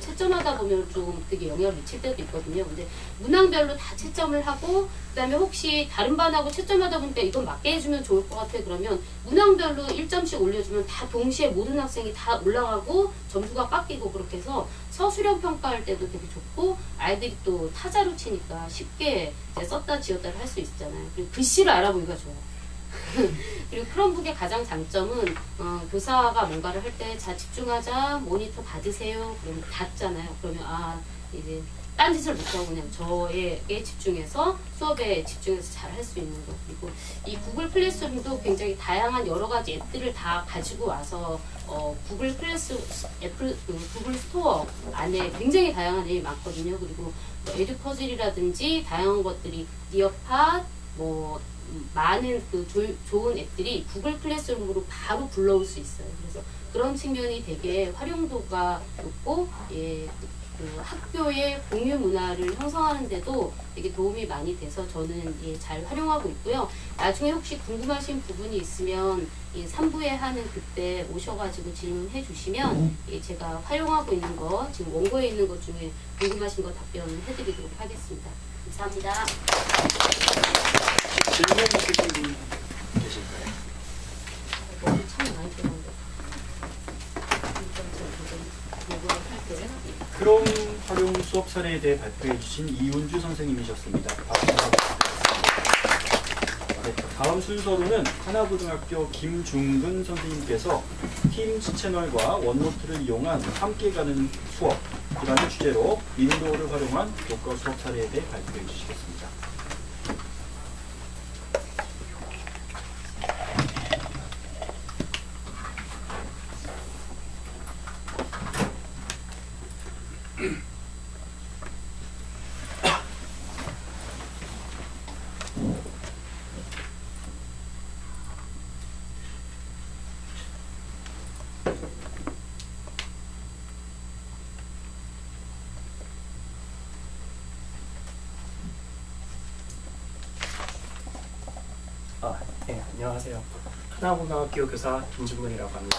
채점하다 보면 좀 되게 영향을 미칠 때도 있거든요. 근데 문항별로 다 채점을 하고 그다음에 혹시 다른 반하고 채점하다 보니까 이건 맞게 해주면 좋을 것 같아 그러면 문항별로 1점씩 올려주면 다 동시에 모든 학생이 다 올라가고 점수가 깎이고 그렇게 해서 서술형 평가할 때도 되게 좋고 아이들이 또 타자로 치니까 쉽게 썼다 지웠다를 할 수 있잖아요. 그리고 글씨를 알아보기가 좋아요. 그리고 크롬북의 가장 장점은 어, 교사가 뭔가를 할 때 자 집중하자 모니터 받으세요. 그러면 닫잖아요. 그러면 아 이제 딴 짓을 못하고 그냥 저에게 집중해서 수업에 집중해서 잘 할 수 있는 거. 그리고 이 구글 클래스룸도 굉장히 다양한 여러 가지 앱들을 다 가지고 와서 어, 구글 클래스 애플 그 구글 스토어 안에 굉장히 다양한 앱이 많거든요. 그리고 뭐 에듀 퍼즐이라든지 다양한 것들이 니어팟 뭐 음, 많은 그 조- 좋은 앱들이 구글 클래스룸으로 바로 불러올 수 있어요. 그래서 그런 측면이 되게 활용도가 높고 예, 그 학교의 공유 문화를 형성하는데도 되게 도움이 많이 돼서 저는 예, 잘 활용하고 있고요. 나중에 혹시 궁금하신 부분이 있으면 이 3부에 하는 그때 오셔가지고 질문해 주시면 예, 제가 활용하고 있는 거 지금 원고에 있는 것 중에 궁금하신 거 답변해 드리도록 하겠습니다. 감사합니다. 질문 있으신 분 계실까요? 크롬 활용 수업 사례에 대해 발표해 주신 이훈주 선생님이셨습니다. 네, 다음 순서로는 하나고등학교 김중근 선생님께서 팀스 채널과 원노트를 이용한 함께 가는 수업이라는 주제로 윈도우를 활용한 교과 수업 사례에 대해 발표해 주시겠습니다. 아, 네, 안녕하세요. 하나고등학교 교사 김준근이라고 합니다.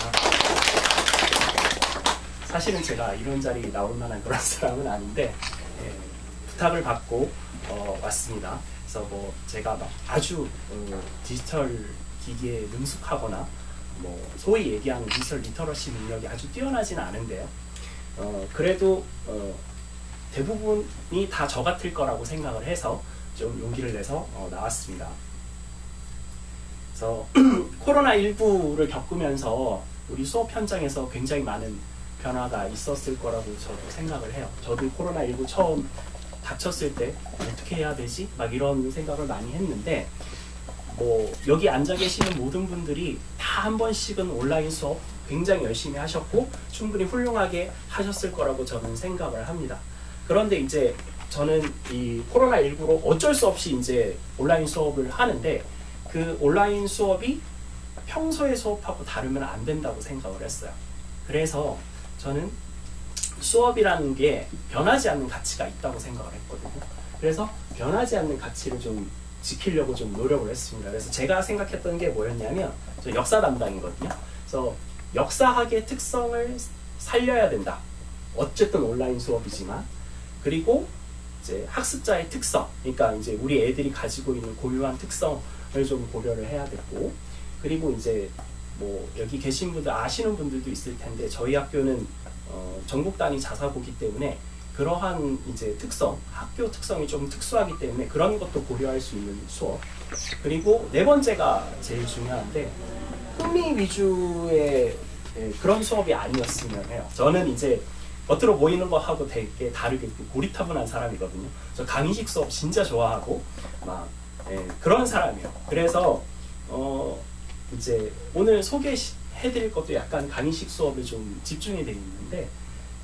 사실은 제가 이런 자리 나올 만한 그런 사람은 아닌데 예, 부탁을 받고 어, 왔습니다. 그래서 뭐 제가 막 아주 어, 디지털 기기에 능숙하거나 뭐 소위 얘기하는 디지털 리터러시 능력이 아주 뛰어나진 않은데요. 어, 그래도 어, 대부분이 다 저 같을 거라고 생각을 해서 좀 용기를 내서 어, 나왔습니다. 그래서 코로나19를 겪으면서 우리 수업 현장에서 굉장히 많은 변화가 있었을 거라고 저도 생각을 해요. 저도 코로나19 처음 닥쳤을 때 어떻게 해야 되지? 막 이런 생각을 많이 했는데 뭐 여기 앉아 계시는 모든 분들이 다 한 번씩은 온라인 수업 굉장히 열심히 하셨고 충분히 훌륭하게 하셨을 거라고 저는 생각을 합니다. 그런데 이제 저는 이 코로나19로 어쩔 수 없이 이제 온라인 수업을 하는데 그 온라인 수업이 평소의 수업하고 다르면 안 된다고 생각을 했어요. 그래서 저는 수업이라는 게 변하지 않는 가치가 있다고 생각을 했거든요. 그래서 변하지 않는 가치를 좀 지키려고 좀 노력을 했습니다. 그래서 제가 생각했던 게 뭐였냐면 저 역사 담당이거든요. 그래서 역사학의 특성을 살려야 된다. 어쨌든 온라인 수업이지만 그리고 이제 학습자의 특성, 그러니까 이제 우리 애들이 가지고 있는 고유한 특성을 좀 고려를 해야 되고 그리고 이제 뭐 여기 계신 분들 아시는 분들도 있을 텐데 저희 학교는 어, 전국 단위 자사고기 때문에 그러한 이제 특성, 학교 특성이 좀 특수하기 때문에 그런 것도 고려할 수 있는 수업. 그리고 네 번째가 제일 중요한데 흥미 위주의 예, 그런 수업이 아니었으면 해요. 저는 이제 겉으로 보이는 거 하고 되게 다르게 고리타분한 사람이거든요. 저 강의식 수업 진짜 좋아하고 막 예, 그런 사람이에요. 그래서 어 이제 오늘 소개해드릴 것도 약간 강의식 수업에 좀 집중이 돼 있는데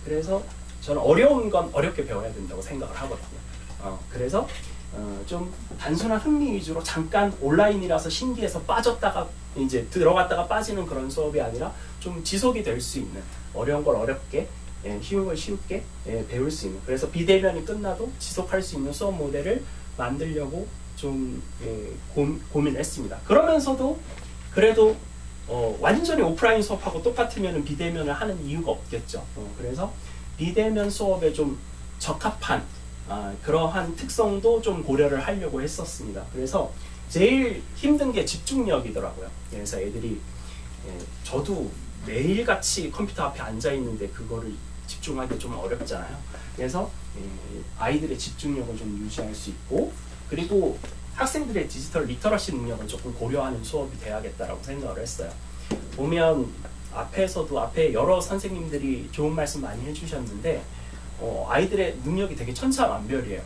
그래서 저는 어려운 건 어렵게 배워야 된다고 생각을 하거든요. 어, 그래서 어, 좀 단순한 흥미 위주로 잠깐 온라인이라서 신기해서 빠졌다가 이제 들어갔다가 빠지는 그런 수업이 아니라 좀 지속이 될 수 있는 어려운 걸 어렵게 예, 쉬운 걸 쉽게 예, 배울 수 있는 그래서 비대면이 끝나도 지속할 수 있는 수업 모델을 만들려고 좀 예, 고, 고민했습니다. 그러면서도 그래도 어, 완전히 오프라인 수업하고 똑같으면 비대면을 하는 이유가 없겠죠. 어, 그래서 비대면 수업에 좀 적합한 아, 그러한 특성도 좀 고려를 하려고 했었습니다. 그래서 제일 힘든 게 집중력이더라고요. 그래서 애들이 예, 저도 매일같이 컴퓨터 앞에 앉아 있는데 그거를 집중하기 좀 어렵잖아요. 그래서 예, 아이들의 집중력을 좀 유지할 수 있고 그리고 학생들의 디지털 리터러시 능력을 조금 고려하는 수업이 돼야겠다라고 생각을 했어요. 보면 앞에서도 앞에 여러 선생님들이 좋은 말씀 많이 해주셨는데 어, 아이들의 능력이 되게 천차만별이에요.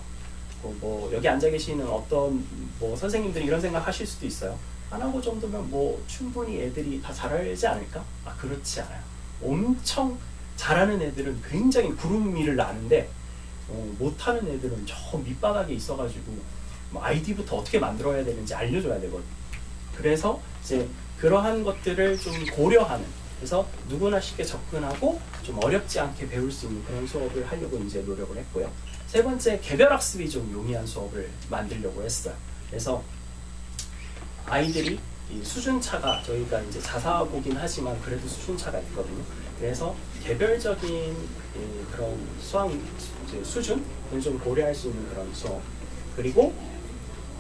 어, 뭐 여기 앉아 계시는 어떤 뭐 선생님들이 이런 생각 하실 수도 있어요. 하나고 정도면 뭐 충분히 애들이 다 잘하지 않을까? 아 그렇지 않아요. 엄청 잘하는 애들은 굉장히 구름 위를 나는데 어, 못하는 애들은 저 밑바닥에 있어가지고 뭐 아이디부터 어떻게 만들어야 되는지 알려줘야 되거든요. 그래서 이제 그러한 것들을 좀 고려하는 그래서 누구나 쉽게 접근하고 좀 어렵지 않게 배울 수 있는 그런 수업을 하려고 이제 노력을 했고요. 세 번째 개별 학습이 좀 용이한 수업을 만들려고 했어요. 그래서 아이들이 이 수준 차가 저희가 이제 자사고긴 하지만 그래도 수준 차가 있거든요. 그래서 개별적인 이 그런 수학 수준을 좀 고려할 수 있는 그런 수업 그리고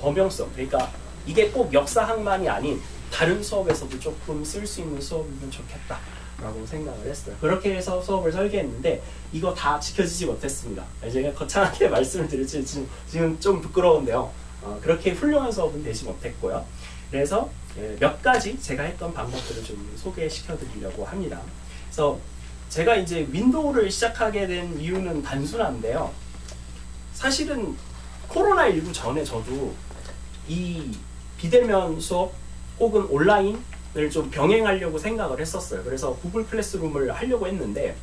범용성 그러니까 이게 꼭 역사학만이 아닌 다른 수업에서도 조금 쓸 수 있는 수업이면 좋겠다 라고 생각을 했어요. 그렇게 해서 수업을 설계했는데 이거 다 지켜지지 못했습니다. 제가 거창하게 말씀을 드릴지 지금, 지금 좀 부끄러운데요. 어, 그렇게 훌륭한 수업은 되지 못했고요. 그래서 예, 몇 가지 제가 했던 방법들을 좀 소개시켜 드리려고 합니다. 그래서 제가 이제 윈도우를 시작하게 된 이유는 단순한데요. 사실은 코로나19 전에 저도 이 비대면 수업 혹은 온라인을 좀 병행하려고 생각을 했었어요. 그래서 구글 클래스룸을 하려고 했는데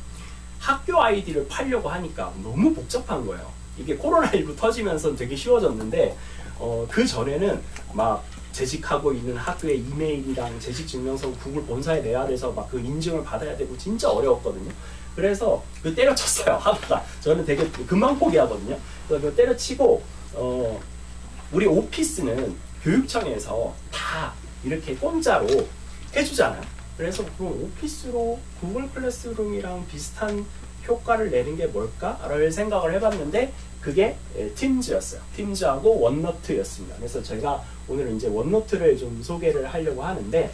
학교 아이디를 팔려고 하니까 너무 복잡한 거예요. 이게 코로나19 터지면서 되게 쉬워졌는데 어, 그 전에는 막 재직하고 있는 학교의 이메일이랑 재직 증명서 구글 본사에 내야 돼서 막 그 인증을 받아야 되고 진짜 어려웠거든요. 그래서 그 때려쳤어요 하다가 저는 되게 금방 포기하거든요. 그래서 그 때려치고 어, 우리 오피스는 교육청에서 다 이렇게 공짜로 해주잖아요. 그래서 그럼 오피스로 구글 클래스룸이랑 비슷한 효과를 내는 게 뭘까를 생각을 해봤는데 그게 예, 팀즈였어요. 팀즈하고 원노트였습니다. 그래서 제가 오늘 이제 원노트를 좀 소개를 하려고 하는데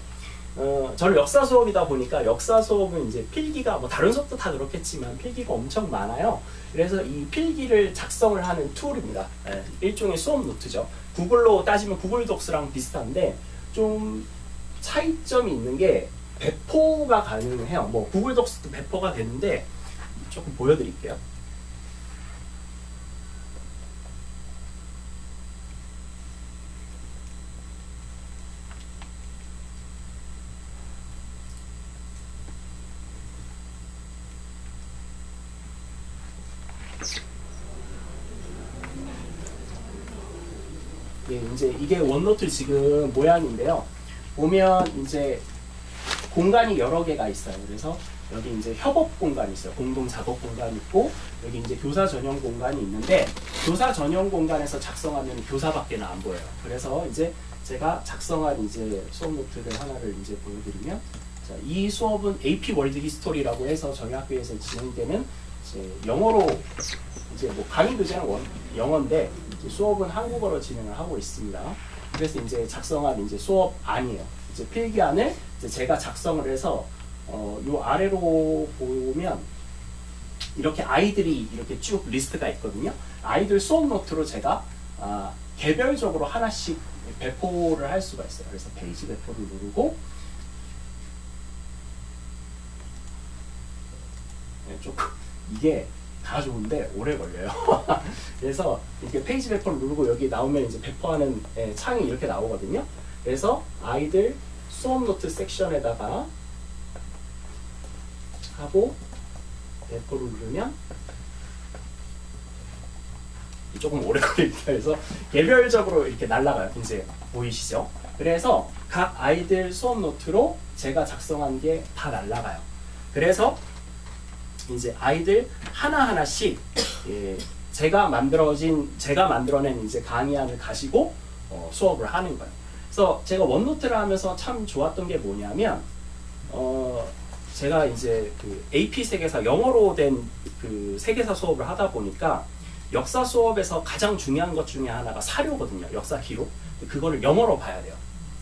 어, 저는 역사 수업이다 보니까 역사 수업은 이제 필기가 뭐 다른 수업도 다 그렇겠지만 필기가 엄청 많아요. 그래서 이 필기를 작성을 하는 툴입니다. 예, 일종의 수업 노트죠. 구글로 따지면 구글 독스랑 비슷한데 좀 차이점이 있는 게 배포가 가능해요. 뭐 구글 독스도 배포가 되는데 조금 보여드릴게요. 예, 이제 이게 원노트 지금 모양인데요. 보면 이제 공간이 여러 개가 있어요. 그래서 여기 이제 협업 공간이 있어요. 공동 작업 공간이 있고 여기 이제 교사 전용 공간이 있는데 교사 전용 공간에서 작성하면 교사밖에는 안 보여요. 그래서 이제 제가 작성한 이제 수업 노트를 하나를 이제 보여드리면 자, 이 수업은 AP 월드 히스토리라고 해서 저희 학교에서 진행되는 이제 영어로 이제 뭐 강의 교재는 원, 영어인데 수업은 한국어로 진행을 하고 있습니다. 그래서 이제 작성한 이제 수업 안이에요. 이제 필기안을 이제 제가 작성을 해서 어, 요 아래로 보면 이렇게 아이들이 이렇게 쭉 리스트가 있거든요. 아이들 수업 노트로 제가 아, 개별적으로 하나씩 배포를 할 수가 있어요. 그래서 페이지 배포를 누르고 네, 조금 이게 다 좋은데 오래 걸려요. 그래서 이렇게 페이지 배포를 누르고 여기 나오면 이제 배포하는 예, 창이 이렇게 나오거든요. 그래서 아이들 수업 노트 섹션에다가 하고 배포를 누르면 조금 오래 걸립니다. 그래서 개별적으로 이렇게 날라가요. 이제 보이시죠? 그래서 각 아이들 수업 노트로 제가 작성한 게 다 날라가요. 그래서 이제 아이들 하나 하나씩 예, 제가 만들어진 제가 만들어낸 이제 강의안을 가지고 어, 수업을 하는 거예요. 그래서 제가 원노트를 하면서 참 좋았던 게 뭐냐면 어, 제가 이제 그 AP 세계사 영어로 된 그 세계사 수업을 하다 보니까 역사 수업에서 가장 중요한 것 중에 하나가 사료거든요. 역사 기록. 그거를 영어로 봐야 돼요.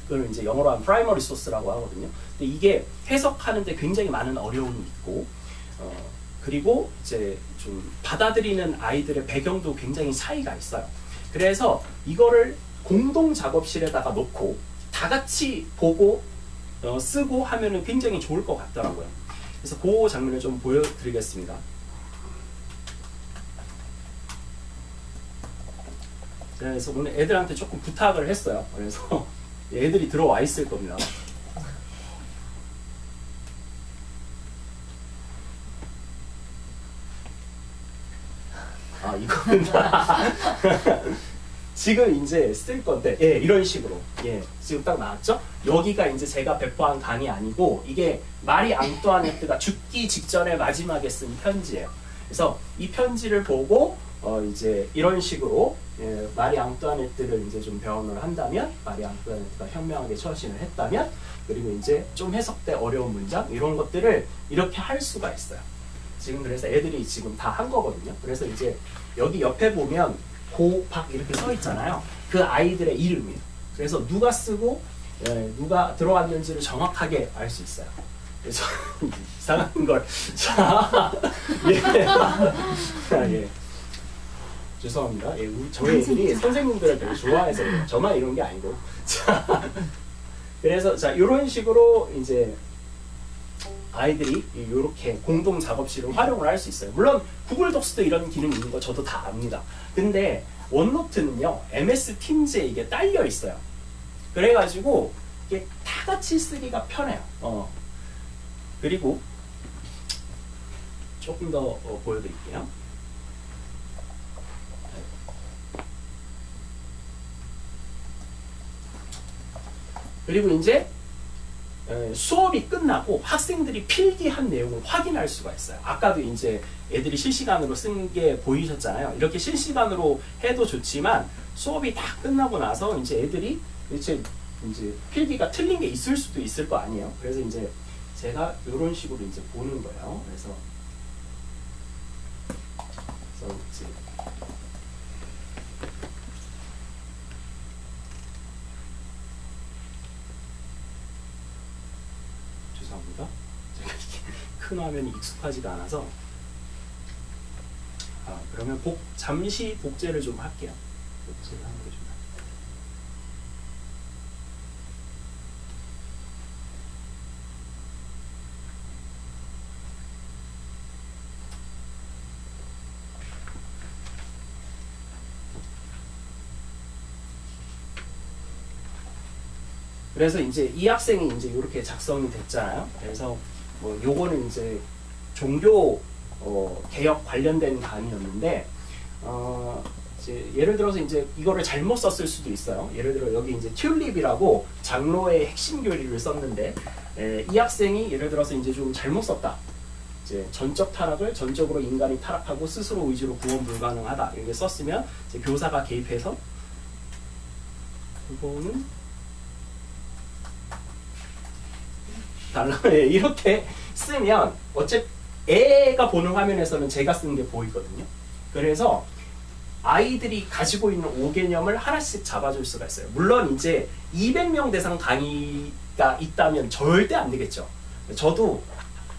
그걸 이제 영어로 하면 프라이머리 소스라고 하거든요. 근데 이게 해석하는데 굉장히 많은 어려움이 있고, 어, 그리고 이제 좀 받아들이는 아이들의 배경도 굉장히 차이가 있어요. 그래서 이거를 공동 작업실에다가 놓고 다 같이 보고 어, 쓰고 하면은 굉장히 좋을 것 같더라고요. 그래서 그 장면을 좀 보여드리겠습니다. 그래서 오늘 애들한테 조금 부탁을 했어요. 그래서 애들이 들어와 있을 겁니다. 이거는 지금 이제 쓸 건데 예 이런 식으로. 예 지금 딱 나왔죠? 여기가 이제 제가 배포한 강의 아니고 이게 마리 앙뚜아네트가 죽기 직전에 마지막에 쓴 편지예요. 그래서 이 편지를 보고 어 이제 이런 식으로 예, 마리 앙뚜아네트를 이제 좀 변호를 한다면 마리 앙뚜아네트가 현명하게 처신을 했다면 그리고 이제 좀 해석돼 어려운 문장 이런 것들을 이렇게 할 수가 있어요. 지금 그래서 애들이 지금 다 한 거거든요. 그래서 이제 여기 옆에 보면 고박 이렇게 써 있잖아요. 그 아이들의 이름이에요. 그래서 누가 쓰고 예, 누가 들어왔는지를 정확하게 알 수 있어요. 그래서 이상한 걸. 자, 예. 아, 예. 죄송합니다. 예, 우리- 저희 애들이 선생님들을 되게 좋아해서. 저만 이런 게 아니고. 자, 그래서 자 이런 식으로 이제 아이들이 이렇게 공동 작업실을 활용을 할 수 있어요. 물론 구글 독스도 이런 기능이 있는 거 저도 다 압니다. 근데 원노트는요 MS 팀즈에 이게 딸려 있어요. 그래가지고 이게 다 같이 쓰기가 편해요. 어. 그리고 조금 더 어, 보여드릴게요. 그리고 이제 에, 수업이 끝나고 학생들이 필기한 내용을 확인할 수가 있어요. 아까도 이제 애들이 실시간으로 쓴 게 보이셨잖아요. 이렇게 실시간으로 해도 좋지만 수업이 다 끝나고 나서 이제 애들이 이제 이제 필기가 틀린 게 있을 수도 있을 거 아니에요. 그래서 이제 제가 이런 식으로 이제 보는 거예요. 그래서 이제 죄송합니다. 제가 큰 화면이 익숙하지가 않아서. 아, 그러면 복, 잠시 복제를 좀 할게요. 복제를 하는 게 좀. 그래서 이제 이 학생이 이제 이렇게 작성이 됐잖아요. 그래서 뭐 요거는 이제 종교 어, 개혁 관련된 강의였는데 어, 이제 예를 들어서 이제 이거를 잘못 썼을 수도 있어요. 예를 들어 여기 이제 튤립이라고 장로의 핵심 교리를 썼는데 에, 이 학생이 예를 들어서 이제 좀 잘못 썼다. 이제 전적 타락을 전적으로 인간이 타락하고 스스로 의지로 구원 불가능하다 이렇게 썼으면 이제 교사가 개입해서 이거는 달라 예, 이렇게 쓰면 어째 애가 보는 화면에서는 제가 쓴게 보이거든요. 그래서 아이들이 가지고 있는 오개념을 하나씩 잡아줄 수가 있어요. 물론 이제 200명 대상 강의가 있다면 절대 안 되겠죠. 저도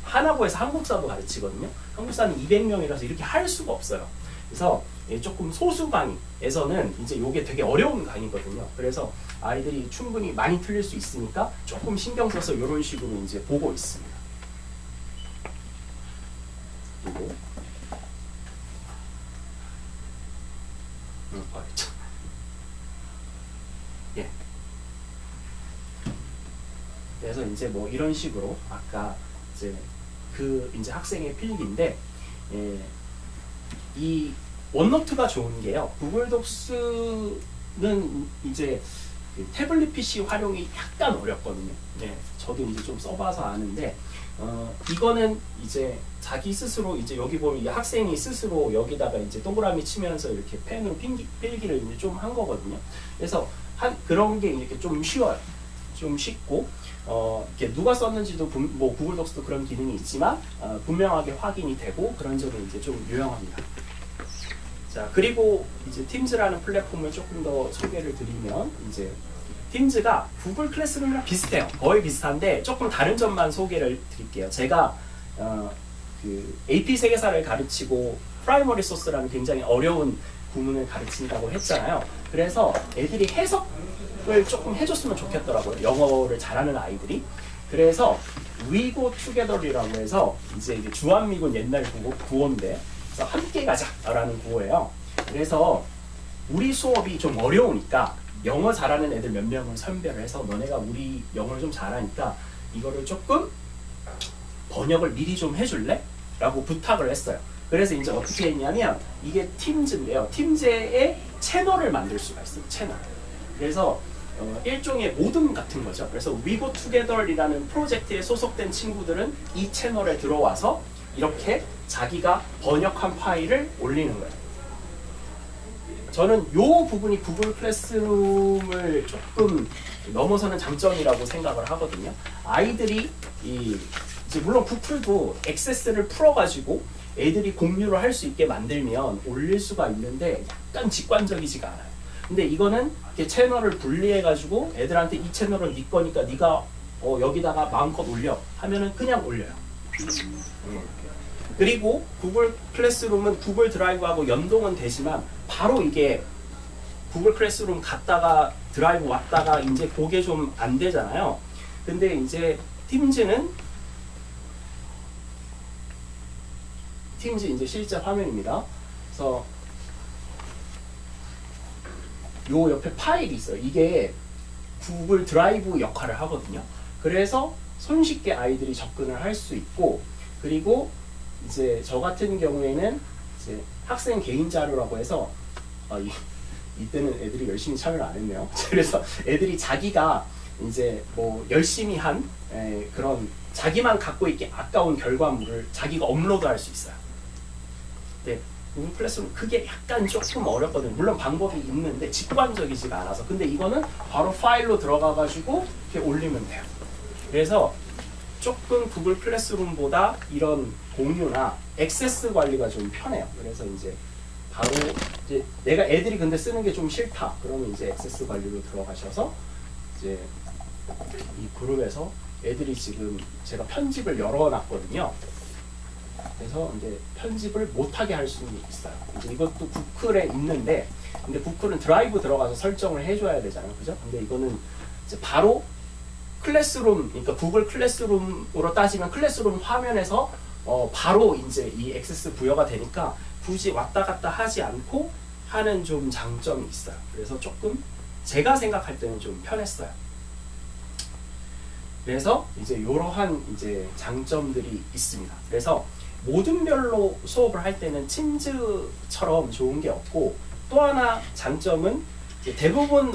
하나고에서 한국사도 가르치거든요. 한국사는 200명이라서 이렇게 할 수가 없어요. 그래서 예, 조금 소수 강의에서는 이제 이게 되게 어려운 강의거든요. 그래서 아이들이 충분히 많이 틀릴 수 있으니까 조금 신경 써서 이런 식으로 이제 보고 있습니다. 그리고 음, 어, 참. 예. 그래서 이제 뭐 이런 식으로 아까 이제 그 이제 학생의 필기인데 예, 이 원노트가 좋은 게요. 구글 독스는 이제 그 태블릿 PC 활용이 약간 어렵거든요. 네, 저도 이제 좀 써봐서 아는데 어, 이거는 이제 자기 스스로 이제 여기 보면 이 학생이 스스로 여기다가 이제 동그라미 치면서 이렇게 펜으로 필기, 필기를 이제 좀 한 거거든요. 그래서 한 그런 게 이렇게 좀 쉬워요. 좀 쉽고 어, 이렇게 누가 썼는지도 분- 뭐 구글 독스도 그런 기능이 있지만 어, 분명하게 확인이 되고 그런 점이 이제 좀 유용합니다. 자 그리고 이제 팀즈라는 플랫폼을 조금 더 소개를 드리면 이제 팀즈가 구글 클래스룸이랑 비슷해요. 거의 비슷한데 조금 다른 점만 소개를 드릴게요. 제가 어, 그 AP 세계사를 가르치고 프라이머리 소스라는 굉장히 어려운 구문을 가르친다고 했잖아요. 그래서 애들이 해석을 조금 해줬으면 좋겠더라고요. 영어를 잘하는 아이들이. 그래서 위고 투게더리라고 해서 이제 주한미군 옛날 구호, 구호인데 그래서 함께 가자라는 구호예요. 그래서 우리 수업이 좀 어려우니까 영어 잘하는 애들 몇 명을 선별을 해서 너네가 우리 영어를 좀 잘하니까 이거를 조금 번역을 미리 좀 해줄래? 라고 부탁을 했어요. 그래서 이제 어떻게 했냐면 이게 팀즈인데요. 팀즈의 채널을 만들 수가 있어요. 채널. 그래서 어, 일종의 모둠 같은 거죠. 그래서 위고 투게더이라는 프로젝트에 소속된 친구들은 이 채널에 들어와서 이렇게 자기가 번역한 파일을 올리는 거예요. 저는 요 부분이 구글 클래스룸을 조금 넘어서는 장점이라고 생각을 하거든요. 아이들이 이 물론 구플도 액세스를 풀어가지고 애들이 공유를 할 수 있게 만들면 올릴 수가 있는데 약간 직관적이지가 않아요. 근데 이거는 채널을 분리해가지고 애들한테 이 채널은 네 거니까 네가 어, 여기다가 마음껏 올려 하면은 그냥 올려요. 음. 그리고 구글 클래스룸은 구글 드라이브하고 연동은 되지만 바로 이게 구글 클래스룸 갔다가 드라이브 왔다가 이제 그게 좀 안 되잖아요. 근데 이제 팀즈는 팀즈 이제 실제 화면입니다. 그래서 요 옆에 파일이 있어요. 이게 구글 드라이브 역할을 하거든요. 그래서 손쉽게 아이들이 접근을 할 수 있고 그리고 이제 저 같은 경우에는 이제 학생 개인 자료라고 해서 아, 이, 이때는 애들이 열심히 참여를 안 했네요. 그래서 애들이 자기가 이제 뭐 열심히 한 에, 그런 자기만 갖고 있기 아까운 결과물을 자기가 업로드할 수 있어요. 네, 구글 클래스룸 그게 약간 조금 어렵거든요. 물론 방법이 있는데 직관적이지가 않아서. 근데 이거는 바로 파일로 들어가가지고 이렇게 올리면 돼요. 그래서 조금 구글 클래스룸보다 이런 공유나 액세스 관리가 좀 편해요. 그래서 이제 바로 이제 내가 애들이 근데 쓰는 게 좀 싫다. 그러면 이제 액세스 관리로 들어가셔서 이제 이 그룹에서 애들이 지금 제가 편집을 열어놨거든요. 그래서 이제 편집을 못하게 할수 있어요. 이제 이것도 구글에 있는데, 근데 구글은 드라이브 들어가서 설정을 해줘야 되잖아요, 그죠? 근데 이거는 이제 바로 클래스룸, 그러니까 구글 클래스룸으로 따지면 클래스룸 화면에서 어, 바로 이제 이 액세스 부여가 되니까 굳이 왔다 갔다 하지 않고 하는 좀 장점이 있어요. 그래서 조금 제가 생각할 때는 좀 편했어요. 그래서 이제 이러한 이제 장점들이 있습니다. 그래서 모든별로 수업을 할 때는 팀즈처럼 좋은 게 없고 또 하나 장점은 대부분